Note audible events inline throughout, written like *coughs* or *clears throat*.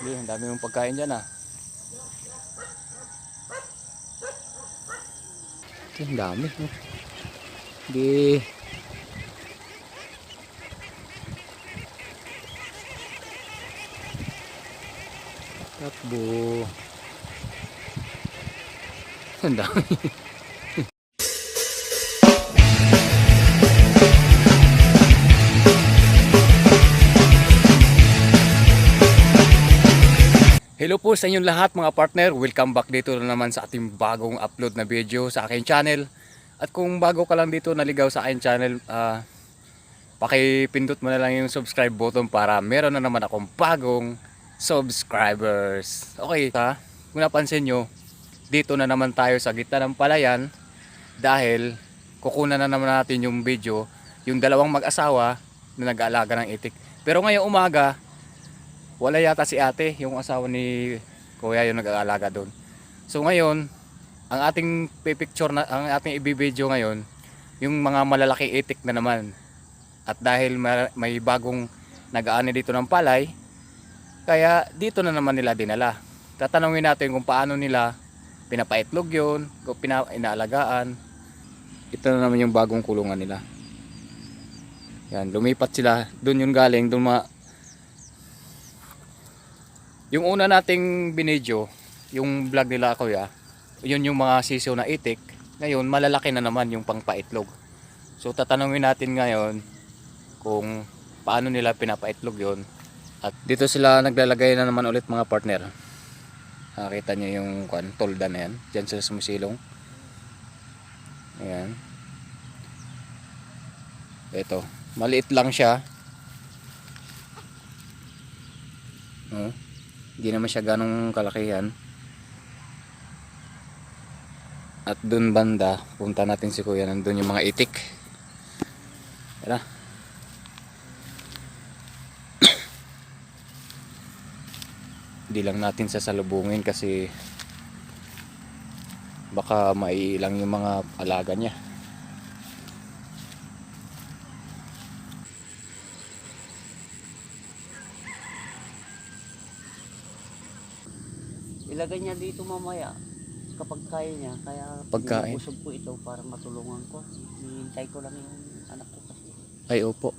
Hindi, ang dami mong pagkain dyan ah. Ito, ang dami. Hindi. Takbo. Ang dami. *laughs* Hello po sa inyong lahat mga partner. Welcome back dito na naman sa ating bagong upload na video sa aking channel. At kung bago ka lang dito naligaw sa aking channel, ah pakipindot mo na lang yung subscribe button para meron na naman akong bagong subscribers. Okay ha? Kung napansin nyo, dito na naman tayo sa gitna ng palayan dahil kukunan na naman natin yung video yung dalawang mag-asawa na nag-aalaga ng itik. Pero ngayong umaga, wala yata si ate, yung asawa ni kuya yung nag-aalaga doon. So ngayon, ang ating pipicture na, ang ating ibibideo ngayon, yung mga malalaking itik na naman. At dahil ma- may bagong nag-aani dito ng palay, kaya dito na naman nila dinala. Tatanungin natin kung paano nila pinapaitlog yun, kung pina, inaalagaan. Ito na naman yung bagong kulungan nila. Yan, lumipat sila. Doon yung galing, doon yung una nating binidyo, yung vlog nila kuya, yun yung mga sisiw na itik. Ngayon, malalaki na naman yung pangpaitlog. So, tatanungin natin ngayon kung paano nila pinapaitlog yun. At dito sila naglalagay na naman ulit mga partner. Nakita nyo yung kwan, tolda na yan. Diyan sila sumusilong. Ayan. Ito. Maliit lang siya. Oh. Hindi naman siya ganong kalakihan. At dun banda, punta natin si kuya, nandun yung mga itik. Tara. *coughs* Hindi lang natin sasalubungin kasi baka maiilang yung mga alaga niya. Ilagay niya dito mamaya kapag kaya niya. Kaya Pagkain. binubusog ko ito para matulungan ko. Hihintay ko lang yung anak ko kasi. Ay, opo.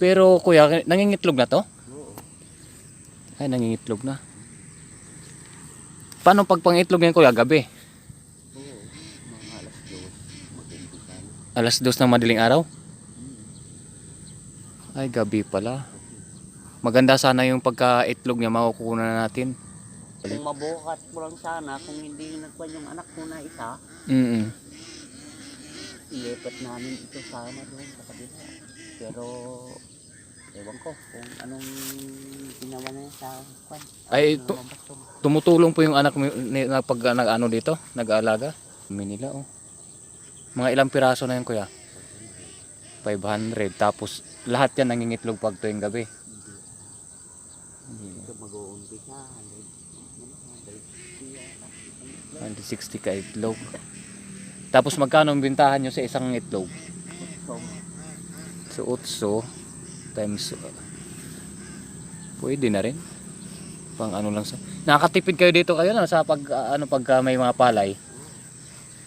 Pero kuya, nangingitlog na to? Oo. Ay, nangingitlog na. Paano pag pangitlog yan kuya? Gabi? Oo. Mga alas dos. Alas dos ng madaling araw? Ay, gabi pala. Maganda sana yung pagka-itlog niya makukuha na natin. Kung mabukat ko lang sana, kung hindi nagpan yung anak ko na isa, Mm ilipat namin ito sana doon sa kabila. Pero, ewan ko kung anong ginawa niya sa kwan. Ay, Ano ba to? Tumutulong po yung anak mo ni- na pag nag ano dito, nag-aalaga. Dami nila oh. Mga ilang piraso na yan kuya? 500. Tapos lahat yan nangingitlog pag tuwing gabi. Ito mag-uumpisa. 160 ka itlog. Tapos magkano ang bintahan nyo sa isang itlog? So, 8 times uh, pwede na rin. Pang ano lang sa... Nakakatipid kayo dito kayo na sa pag uh, ano pag uh, may mga palay.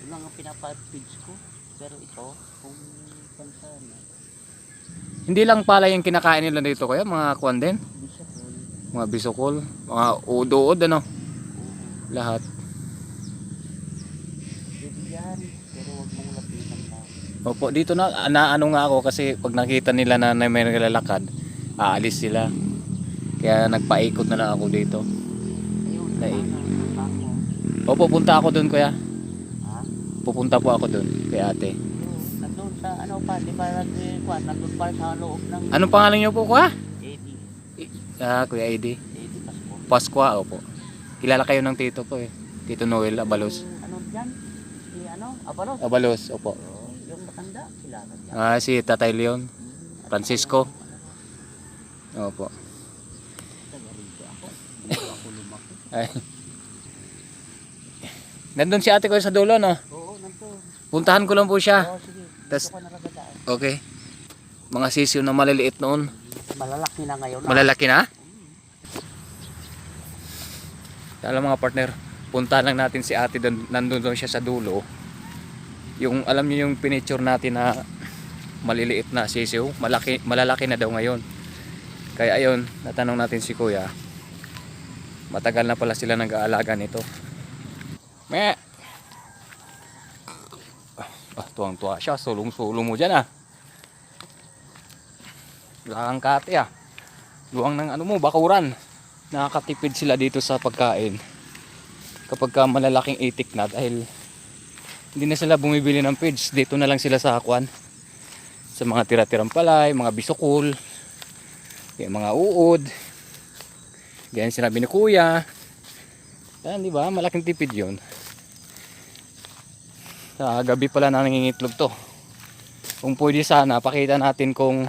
Yun lang ang pinapa-feeds ko. Pero ito, kung pansan, Hindi lang palay yung kinakain nila dito kayo, mga kwan din, bisa ko. mga bisokol, mga udood ano, lahat. Pwede yan, pero huwag mong lapitan lang. Opo, dito na, naano nga ako kasi pag nakita nila na, na may naglalakad, aalis sila. Kaya nagpaikot na lang ako dito. Ayun, ko. Opo, punta ako doon kuya. Ha? Pupunta po ako doon kay ate. Nandun sa ano pa, di ba nag-kwan, nandun pa sa loob ng Anong pangalan niyo po kuya? Eddie. Ah, Kuya Eddie. Eddie Pasco. Pasqua, opo. Kilala kayo ng tito ko eh. Tito Noel Abalos. Ano dyan? Ano? Abalos? Abalos, opo. Oo, yung matanda, kilala dyan. Ah, si Tatay Leon. Francisco. Opo. Ay. Nandun si ate ko sa dulo, no? Oo, nandun. Puntahan ko lang po siya. Oo, sige. Tas-. Okay. Mga sisiw na maliliit noon. Malalaki na ngayon. Malalaki na? Lang mga partner, punta lang natin si ate nandun doon siya sa dulo. Yung alam niyo yung pinicture natin na maliliit na sisiw, malaki, malalaki na daw ngayon. Kaya ayun, natanong natin si kuya. Matagal na pala sila nag-aalaga nito. Me! Ah, tuwang-tuwa siya. Sulong-sulong mo dyan ah. Wala kang kate ah. Luwang ng ano mo, bakuran. Nakakatipid sila dito sa pagkain. Kapag ka malalaking itik na dahil hindi na sila bumibili ng feeds. Dito na lang sila sa kwan. Sa mga tira-tirang palay, mga bisukol, yung mga uod. Ganyan sinabi ni kuya. Yan, di ba? Malaking tipid yun. Sa gabi pala na nangingitlog to. Kung pwede sana, pakita natin kung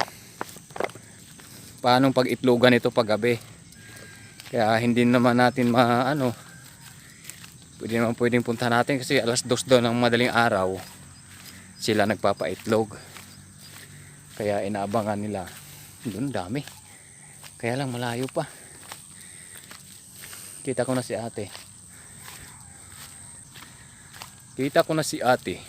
paano pag-itlogan ito pag gabi. Kaya hindi naman natin ma ano pwede naman pwedeng punta natin kasi alas dos daw ng madaling araw sila nagpapaitlog. Kaya inaabangan nila. Doon dami. Kaya lang malayo pa. Kita ko na si ate. Kita ko na si ate.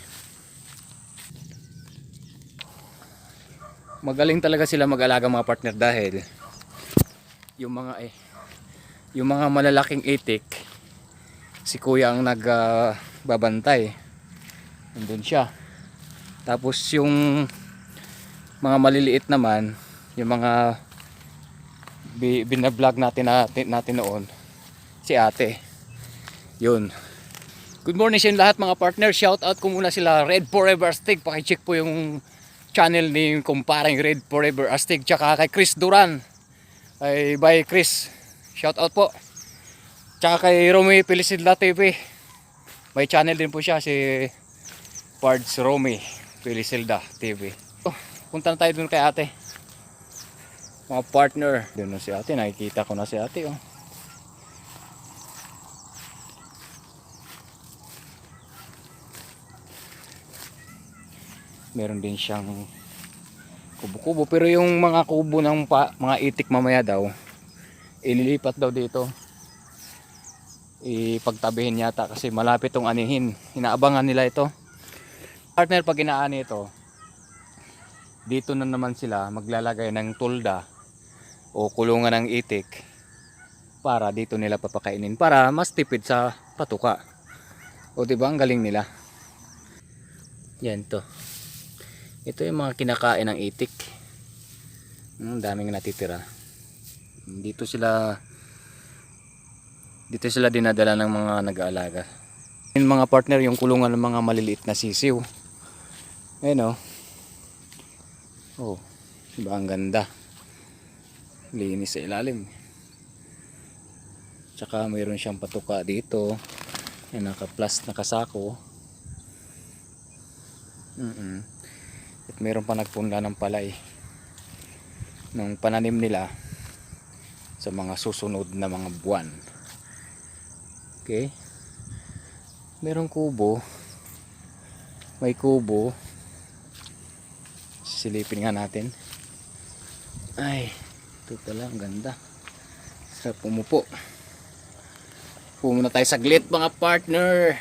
Magaling talaga sila mag-alaga mga partner dahil yung mga eh yung mga malalaking itik si kuya ang nagbabantay. Nandun siya. Tapos yung mga maliliit naman yung mga bi- binablog natin, natin natin noon si ate. Yun. Good morning sa lahat mga partner. Shout out ko muna sila Red Forever Astig. Pakicheck po yung channel ni kumparing Red Forever Astig. Tsaka kay Chris Duran. Ay by Chris. Shout out po tsaka kay Romy Pelisidla TV may channel din po siya si Pards Romy Pelisilda TV oh, punta na tayo dun kay ate. Mga partner. Dun na si ate nakikita ko na si ate oh. meron din siyang kubo-kubo pero yung mga kubo ng pa, mga itik mamaya daw ililipat daw dito ipagtabihin yata kasi malapit tong anihin. Inaabangan nila ito. Partner pag inaani ito dito na naman sila maglalagay ng tulda o kulungan ng itik para dito nila papakainin para mas tipid sa patuka. O diba ang galing nila. Yan to. Ito yung mga kinakain ng itik. Ang daming natitira. Dito sila dito sila dinadala ng mga nag-aalaga. Yung mga partner yung kulungan ng mga maliliit na sisiw. Ayun oh. Oh, diba ang ganda. Linis sa ilalim. Tsaka mayroon siyang patuka dito. Yan naka-plus nakasako. Mm at meron pa nagpunla ng palay ng pananim nila sa mga susunod na mga buwan. Okay? Merong kubo. May kubo. Silipin nga natin. Ay, ito pala, ang ganda. Sarap pumupo. Pumuna tayo saglit mga partner.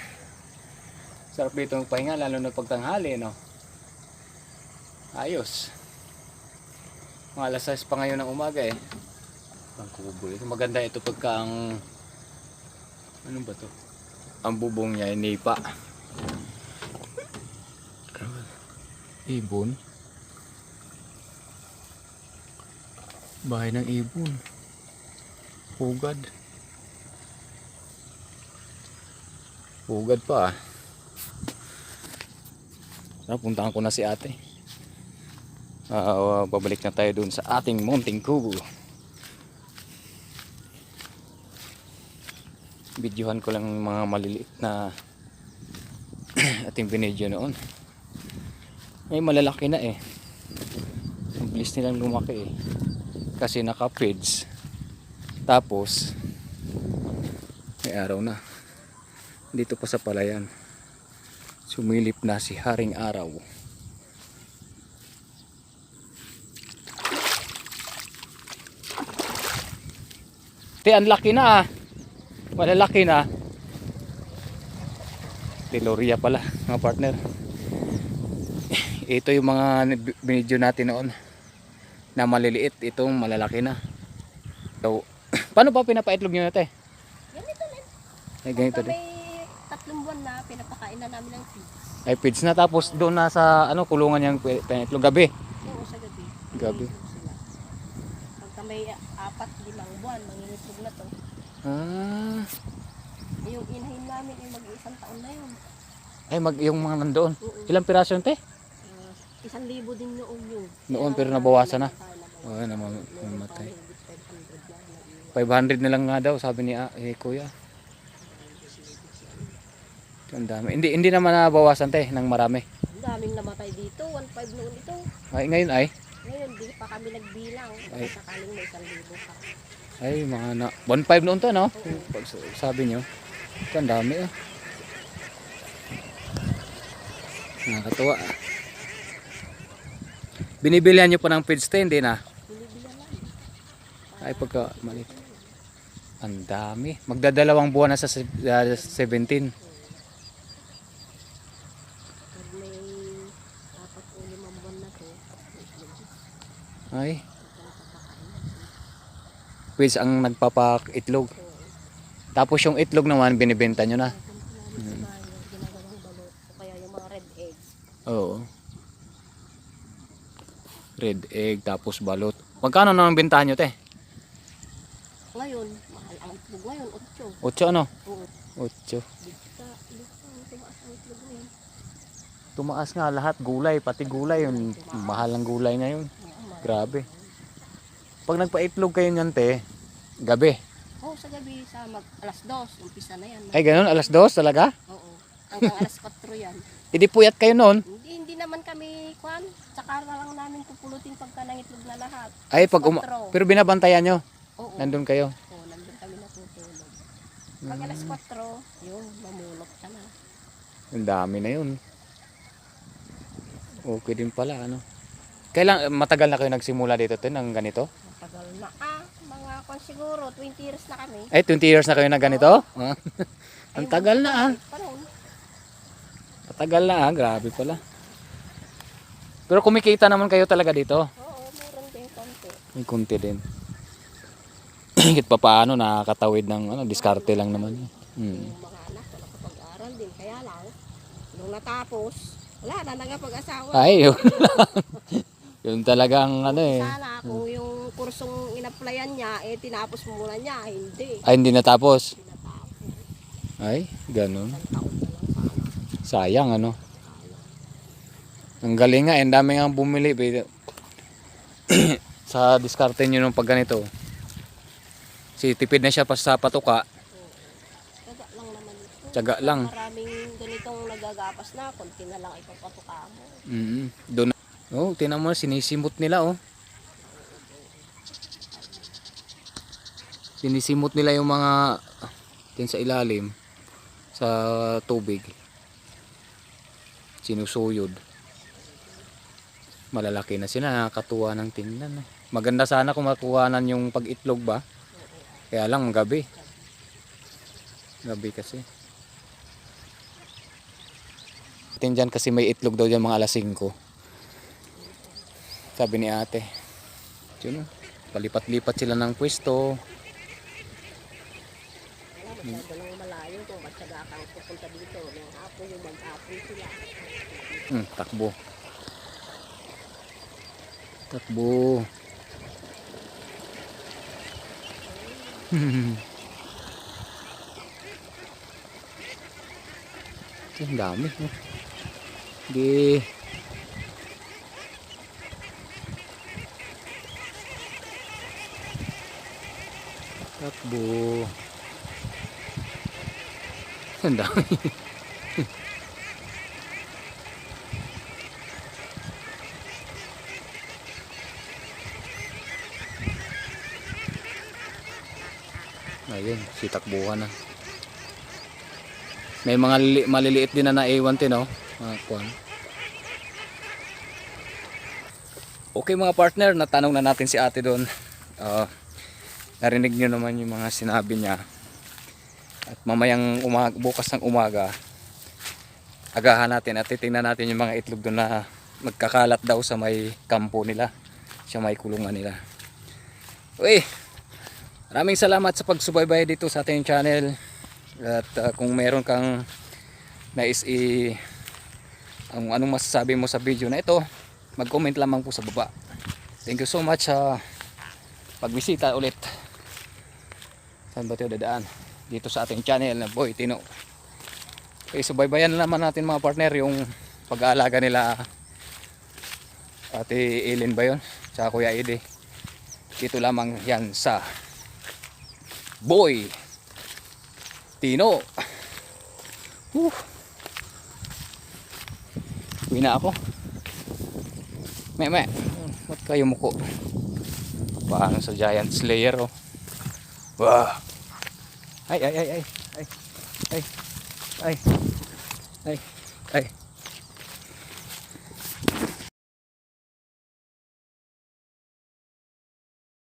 Sarap dito ang pahinga, lalo na pagtanghali, no? Ayos. Mga alas 6 pa ngayon ng umaga eh. Ang kubo ito. Maganda ito pagka ang... Ano ba to? Ang bubong niya ay nipa. Ibon. Bahay ng ibon. Pugad. Pugad pa ah. Sarap, puntahan ko na si ate. Ah, babalik na tayo dun sa ating munting kubo. Videohan ko lang mga maliliit na *clears throat* ating binidyo noon. Ay malalaki na eh. Ang nilang lumaki eh. Kasi naka-feeds. Tapos may araw na. Dito pa sa palayan. Sumilip na si Haring Araw. Te, ang laki na ah. Malalaki na. Deloria pala, mga partner. Ito yung mga binidyo natin noon na maliliit. Itong malalaki na. So, *clears throat* paano pa pinapaitlog nyo natin? Ganito din. Ay, ganito din. tatlong buwan na, pinapakain na namin ng feeds. Ay, feeds na tapos doon na sa ano, kulungan yung pi- pinaitlog gabi. Oo, sa gabi. Gabi. Mangingitlog sila. Pagka may apat, limang buwan, mangingitlog na to. Ah, Yung inahin namin ay mag-iisang taon na yun. ay, mag, yung mga nandoon. Oo. Ilang piraso yun, te? Uh, isang libo din noon yun. Noon, pero nabawasan na. Oo, naman, Meron namatay. pa higit 500 na naiwan. 500 na lang nga daw, sabi ni eh, kuya. Ang dami. Hindi, hindi naman nabawasan, te, ng marami. Ang daming namatay dito. 1.5 noon ito. Ay, ngayon ay, Ngayon, di pa kami nagbilang. Ay. Sakaling may isang libo pa. Ay, mga na, 1.5 noon to, no? Pag sabi nyo. Ito, ang dami, ah. Nakakatuwa, ah. Binibilihan nyo pa ng hindi na? Binibilan lang. Ay, pagka maliit. Ang dami. Magdadalawang buwan na sa se- ah, 17. Pag may apat o limang buwan na to, Ay. Which ang nagpapaitlog. Tapos yung itlog naman binibenta nyo na. eggs. Oo. Red egg tapos balot. Magkano naman bentahan nyo te? Ngayon, mahal ang itlog ngayon, 8. 8 ano? Oo, 8. bigta, bigta, tumaas ang itlog nga lahat gulay, pati gulay yung mahal ang gulay ngayon. Oo, mahal. Grabe. Pag nagpaitlog kayo niyan te, gabi. Oo, sa gabi, sa mag alas 2, umpisa na yan. Ay ganun, alas 2 talaga? Oo, hanggang alas 4 yan. *laughs* Hindi puyat kayo noon. Hindi, hindi naman kami, kwan, tsaka na lang namin pupulutin pagka nangitlog na lahat. Ay pag uma- pero binabantayan nyo. Oo, Nandun kayo. Oo, nandun kami natutulog. Pag alas 4, yun, mamulot ka na. Ang dami na yun. Okay din pala, ano. Kailang, matagal na kayo nagsimula dito, Tin, ng ganito? Matagal na. Ah, mga kwan siguro, 20 years na kami. Ay, 20 years na kayo na ganito? Ah, *laughs* Ang tagal na, ah. Panahon. Matagal na, ah. Grabe pala. Pero kumikita naman kayo talaga dito. Oo, meron din konti. May kunti din. *clears throat* Higit pa paano, nakakatawid ng ano, diskarte lang naman. Hmm. Yung mga anak ko nakapag-aral din. Kaya lang, nung natapos, wala na nangapag-asawa. Ay, *laughs* yun lang. Yun talagang ano eh. Sana kung yung kursong in-applyan niya, eh tinapos mo muna niya. Hindi. Ay, hindi natapos. Ay, ganun. Sayang ano. Ang galing nga, eh, ang dami nga bumili. pero- *clears throat* sa diskarte nyo nung pag ganito. Si tipid na siya pa sa patuka, Taga lang naman ito. tiyaga lang. Maraming ganitong nagagapas na, konti na lang ipapatuka mo. Mm Doon. Oh, tinan mo, sinisimot nila oh. Sinisimot nila yung mga din sa ilalim sa tubig. Sinusuyod. Malalaki na sila, nakakatuwa ng tingnan. eh. Maganda sana kung makuhanan yung pag-itlog ba. Kaya lang gabi. Gabi kasi. Tin dyan kasi may itlog daw dyan mga alas 5. Sabi ni ate. Yun, oh. palipat-lipat sila ng pwesto. Lang malayo kung matyaga kang dito. Ng hapon yung mag-hapon. Hmm, takbo. Takbo. *laughs* Ang dami. Oh. Di. Takbo. Ang dami. Ayun, sitakbuhan na. May mga lili- maliliit din na naiwan tin, no? Mga kuwan. Okay mga partner, natanong na natin si ate doon. Ah, narinig nyo naman yung mga sinabi niya. At mamayang umaga, bukas ng umaga, agahan natin at titingnan natin yung mga itlog doon na magkakalat daw sa may kampo nila, sa may kulungan nila. Uy, maraming salamat sa pagsubaybay dito sa ating channel. At uh, kung meron kang nais i ang anong masasabi mo sa video na ito, mag-comment lamang po sa baba. Thank you so much sa pagbisita ulit. Saan ba tayo dadaan? Dito sa ating channel na Boy Tino. Okay, subaybayan na naman natin mga partner yung pag-aalaga nila Ate Eileen ba yun? Sa Kuya Ede. Dito lamang yan sa Boy Tino. Whew. Uwi na ako. Me, me. Ba't kayo muko? Paano sa Giant Slayer, oh. Wow. Ay, ay, ay, ay. Ay. Ay. Ay. Ay. Ay.